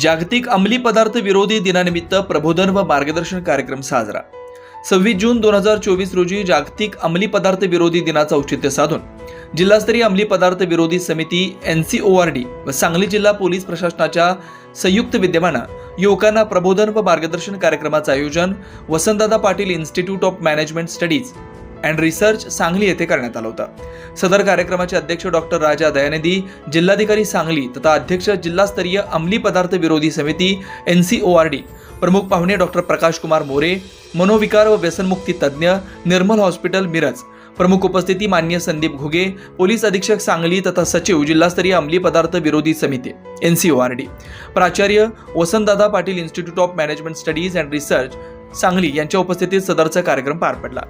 जागतिक अंमली पदार्थ विरोधी दिनानिमित्त प्रबोधन व मार्गदर्शन कार्यक्रम साजरा. सव्वीस जून दोन हजार चोवीस रोजी जागतिक अंमली पदार्थ विरोधी दिनाचं औचित्य साधून जिल्हास्तरीय अंमली पदार्थ विरोधी समिती N C O R D व सांगली जिल्हा पोलीस प्रशासनाच्या संयुक्त विद्यमानं युवकांना प्रबोधन व मार्गदर्शन कार्यक्रमाचं आयोजन Vasantdada Patil institute of management studies and research Sangli येथे करण्यात आलं होतं. सदर कार्यक्रमाचे अध्यक्ष डॉक्टर राजा दयानिधी जिल्हाधिकारी सांगली तथा अध्यक्ष जिल्हास्तरीय अंमली पदार्थ विरोधी समिती N C O R D प्रमुख पाहुणे डॉक्टर प्रकाश कुमार मोरे मनोविकार व व्यसनमुक्ती तज्ज्ञ निर्मल हॉस्पिटल मिरज प्रमुख उपस्थिती मान्य संदीप घुगे पोलीस अधीक्षक सांगली तथा सचिव जिल्हास्तरीय अंमली पदार्थ विरोधी समिती N C O R D प्राचार्य Vasantdada Patil institute of management studies and research Sangli यांच्या उपस्थितीत सदरचा कार्यक्रम पार पडला.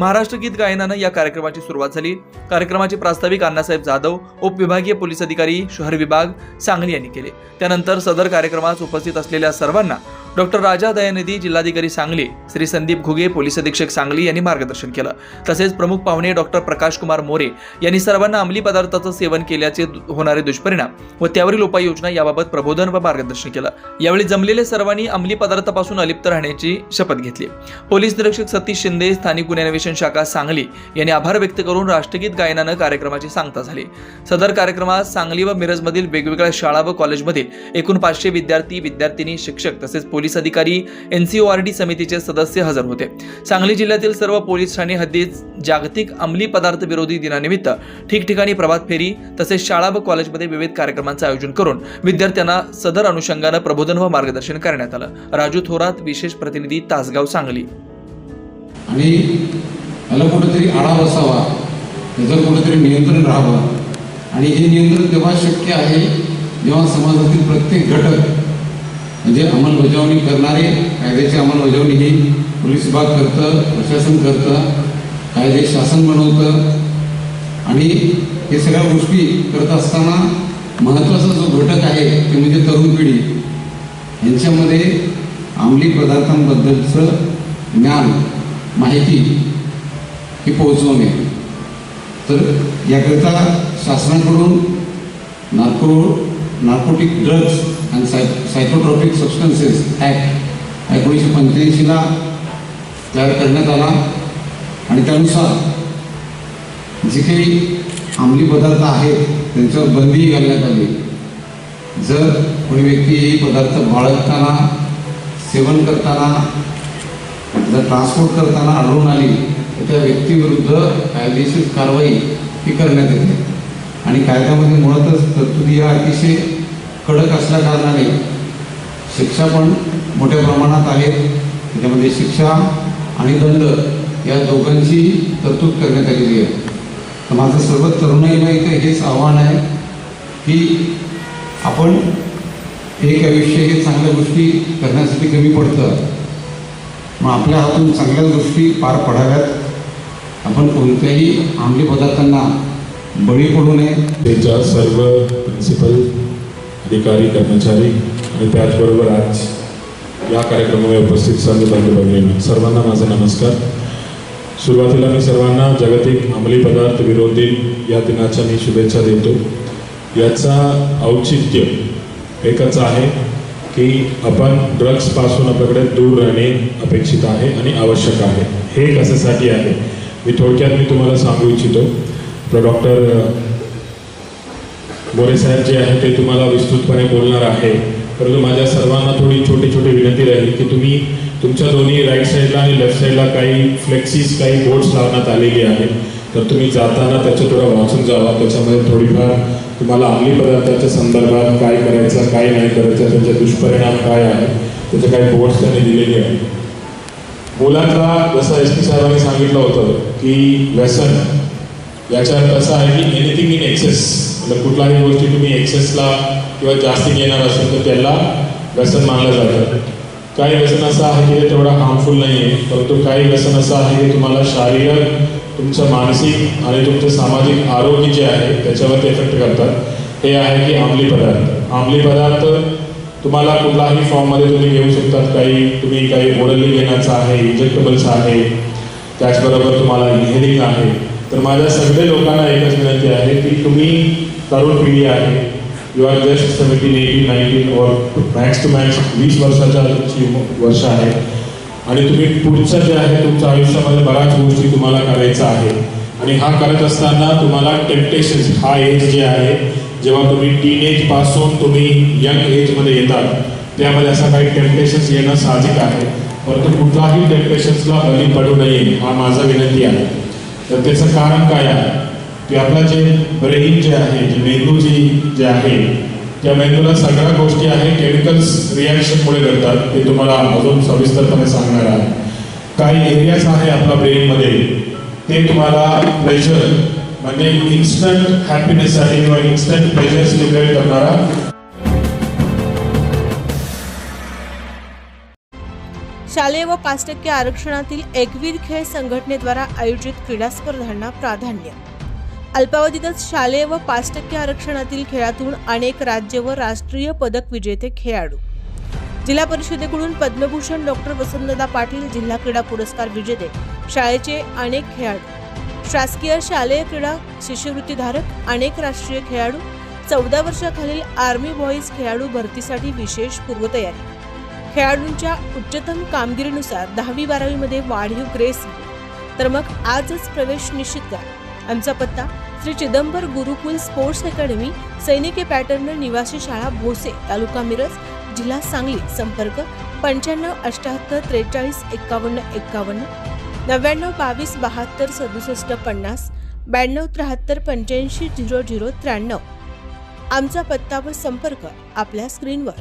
महाराष्ट्र गीत गायनानं या कार्यक्रमाची सुरुवात झाली. कार्यक्रमाचे प्रास्ताविक अण्णासाहेब जाधव उपविभागीय पोलीस अधिकारी शहर विभाग सांगली यांनी केले. त्यानंतर सदर कार्यक्रमास उपस्थित असलेल्या सर्वांना डॉक्टर राजा दयानिधी जिल्हाधिकारी सांगली श्री संदीप घुगे पोलीस अधीक्षक सांगली यांनी मार्गदर्शन केलं. तसेच प्रमुख पाहुणे डॉक्टर प्रकाश कुमार मोरे यांनी सर्वांना अंमली पदार्थाचं सेवन केल्याचे होणारे दुष्परिणाम व त्यावरील उपाययोजना याबाबत प्रबोधन व मार्गदर्शन केलं. यावेळी जमलेले सर्वांनी अंमली पदार्थापासून अलिप्त राहण्याची शपथ घेतली. पोलीस निरीक्षक सतीश शिंदे स्थानिक गुन्हे अन्वेषण शाखा सांगली यांनी आभार व्यक्त करून राष्ट्रगीत गायनानं कार्यक्रमाची सांगता झाली. सदर कार्यक्रमात सांगली व मिरजमधील वेगवेगळ्या शाळा व कॉलेजमधील एकूण पाचशे विद्यार्थी विद्यार्थिनी शिक्षक तसेच पोलीस अधिकारी एनसीओआरडी समितीचे सदस्य हजर होते. सांगली जिल्ह्यातील सर्व पोलीस ठाणे हद्दीत जागतिक अंमली पदार्थ विरोधी दिनानिमित्त ठिकठिकाणी प्रभात फेरी तसेच शाळा व कॉलेजमध्ये विविध कार्यक्रमांचं आयोजन करून विद्यार्थ्यांना सदर अनुषंगानं प्रबोधन व मार्गदर्शन करण्यात आलं. राजू थोरात विशेष प्रतिनिधी तासगाव सांगली. आणि कुठेतरी आळा बसावा त्याचं कुठेतरी नियंत्रण राहावं. आणि हे नियंत्रण तेव्हा शक्य आहे जेव्हा समाजातील प्रत्येक घटक म्हणजे अंमलबजावणी करणारे कायद्याची अंमलबजावणी ही पोलीस विभाग करतं प्रशासन करतं कायदे शासन बनवतं. आणि हे सगळ्या गोष्टी करत असताना महत्त्वाचा जो घटक आहे ते म्हणजे तरुण पिढी. यांच्यामध्ये अंमली पदार्थांबद्दलचं ज्ञान माहिती ही पोहोचवणे तर याकरिता शासनाकडून नागपूर नार्कोटिक ड्रग्ज अँड साय सायकोट्रॉपिक सबस्टन्सेस ॲक्ट एकोणीसशे पंच्याऐंशीला तयार करण्यात आला. आणि त्यानुसार जे काही अंमली पदार्थ आहेत त्यांच्यावर बंदी घालण्यात आली. जर कोणी व्यक्ती हे पदार्थ बाळगताना सेवन करताना जर ट्रान्सपोर्ट करताना आढळून आली तर त्या व्यक्तीविरुद्ध कायदेशीर कारवाई ही करण्यात येते. आणि कायद्यामध्ये मुळातच तरतुदी या अतिशय कडक असल्या कारणाने शिक्षा पण मोठ्या प्रमाणात आहे. त्याच्यामध्ये शिक्षा आणि दंड या दोघांची तरतूद करण्यात आलेली आहे. तर माझं सर्व तरुणाईला इथे हेच आव्हान आहे की आपण एक आयुष्य हे चांगल्या गोष्टी करण्यासाठी कमी पडतं. मग आपल्या हातून चांगल्या गोष्टी पार पडाव्यात. आपण कोणत्याही अंमली पदार्थांना बळी पडू नये. त्याच्या सर्व प्रिन्सिपल अधिकारी कर्मचारी आणि त्याचबरोबर आज या कार्यक्रमाला उपस्थित सर्व बंधू सर्वांना माझा नमस्कार. सुरुवातीला मी सर्वांना जागतिक अंमली पदार्थ विरोधी या दिनाच्या मी शुभेच्छा देतो. याचा औचित्य एकच आहे की आपण ड्रग्सपासून आपल्याकडे दूर राहणे अपेक्षित आहे आणि आवश्यक आहे. हे कशासाठी आहे? मी थोडक्यात मी तुम्हाला सांगू इच्छितो. आपलं डॉक्टर मोरे साहेब जे आहे ते तुम्हाला विस्तृतपणे बोलणार आहे. परंतु माझ्या सर्वांना थोडी छोटी छोटी विनंती राहील की तुम्ही तुमच्या दोन्ही राईट साईडला आणि लेफ्ट साईडला काही फ्लेक्सीज काही बोर्ड्स लावण्यात आलेली आहेत. तर तुम्ही जाताना त्याचं थोडं वाचून जावा. त्याच्यामध्ये थोडीफार तुम्हाला अंमली पदार्थाच्या संदर्भात काय करायचं काय नाही करायचं त्याचे दुष्परिणाम काय आहे त्याचे काही बोर्ड्स त्यांनी दिलेले आहेत. मुलांना जसं एस पी साहेबांनी सांगितलं होतं की व्यसन याचा अर्थ असा आहे की एनिथिंग इन एक्सेस जर कुठलाही गोष्टी तुम्ही एक्सेसला किंवा जास्ती घेणार असेल तर त्याला व्यसन मानलं जातं. काही व्यसन असं आहे की ते तेवढं हार्मफुल नाही आहे परंतु काही व्यसन असं आहे की तुम्हाला शारीरिक तुमचं मानसिक आणि तुमचं सामाजिक आरोग्य जे आहे त्याच्यावरती इफेक्ट करतात. हे आहे की अंमली पदार्थ. अंमली पदार्थ तुम्हाला कुठलाही फॉर्ममध्ये तुम्ही घेऊ शकतात. काही तुम्ही काही ओरली घेण्याचं आहे इंजेक्टेबल्स आहे त्याचबरोबर तुम्हाला इन्हेलिंग आहे. तर माझ्या सगळ्या लोकांना एकच विनंती आहे की तुम्ही तरुण पिढी आहे. You are just seventeen eighteen nineteen और मॅक्स टू मॅक्स वीस वर्षाच्या तुमची वर्ष आहे. आणि तुम्ही पुढचं जे आहे तुमच्या आयुष्यामध्ये बऱ्याच गोष्टी तुम्हाला करायचं आहे. आणि हा करत असताना तुम्हाला टेम्पटेशन्स हा एज जे आहे जेव्हा तुम्ही टीन एजपासून तुम्ही यंग एजमध्ये येतात त्यामध्ये असं काही टेम्पटेशन्स येणं साहजिक आहे. परंतु कुठलाही टेम्पटेशन्सला बळी पडू नये हा माझा विनंती आहे. तर त्याचं कारण काय आहे? की आपलं जे ब्रेन जे आहे जे मेंदू जी जे आहे त्या मेंदूला सगळ्या गोष्टी आहे केमिकल्स रिॲक्शनमुळे घडतात ते तुम्हाला अजून सविस्तरपणे सांगणार आहे. काही एरियाज आहे आपल्या ब्रेनमध्ये ते तुम्हाला प्रेशर म्हणजे इन्स्टंट हॅपीनेससाठी किंवा इन्स्टंट प्रेशर स्टिम्युलेट करणारा शालेय व पाच टक्के आरक्षणातील एकवीर खेळ संघटनेद्वारा आयोजित क्रीडा स्पर्धांना प्राधान्य. अल्पावधीतच शालेय व पाच टक्के आरक्षणातील खेळातून अनेक राज्य व राष्ट्रीय पदक विजेते खेळाडू. जिल्हा परिषदेकडून पद्मभूषण डॉक्टर वसंतदा पाटील जिल्हा क्रीडा पुरस्कार विजेते शाळेचे अनेक खेळाडू. शासकीय शालेय क्रीडा शिष्यवृत्तीधारक अनेक राष्ट्रीय खेळाडू. चौदा वर्षाखालील आर्मी बॉईज खेळाडू भरतीसाठी विशेष पूर्वतयारी. खेळाडूंच्या उच्चतम कामगिरीनुसार दहावी बारावीमध्ये वाढीव ग्रेस. तर मग आजच प्रवेश निश्चित करा. आमचा पत्ता श्री चिदंबर गुरुकुल स्पोर्ट्स अकॅडमी सैनिकी पॅटर्न निवासी शाळा भोसे तालुका मिरज जिल्हा सांगली संपर्क पंच्याण्णव अठ्याहत्तर त्रेचाळीस एक्कावन्न एक्कावन्न नव्याण्णव बावीस बहात्तर सदुसष्ट पन्नास ब्याण्णव त्र्याहत्तर पंच्याऐंशी झिरो झिरो त्र्याण्णव. आमचा पत्ता व संपर्क आपल्या स्क्रीनवर.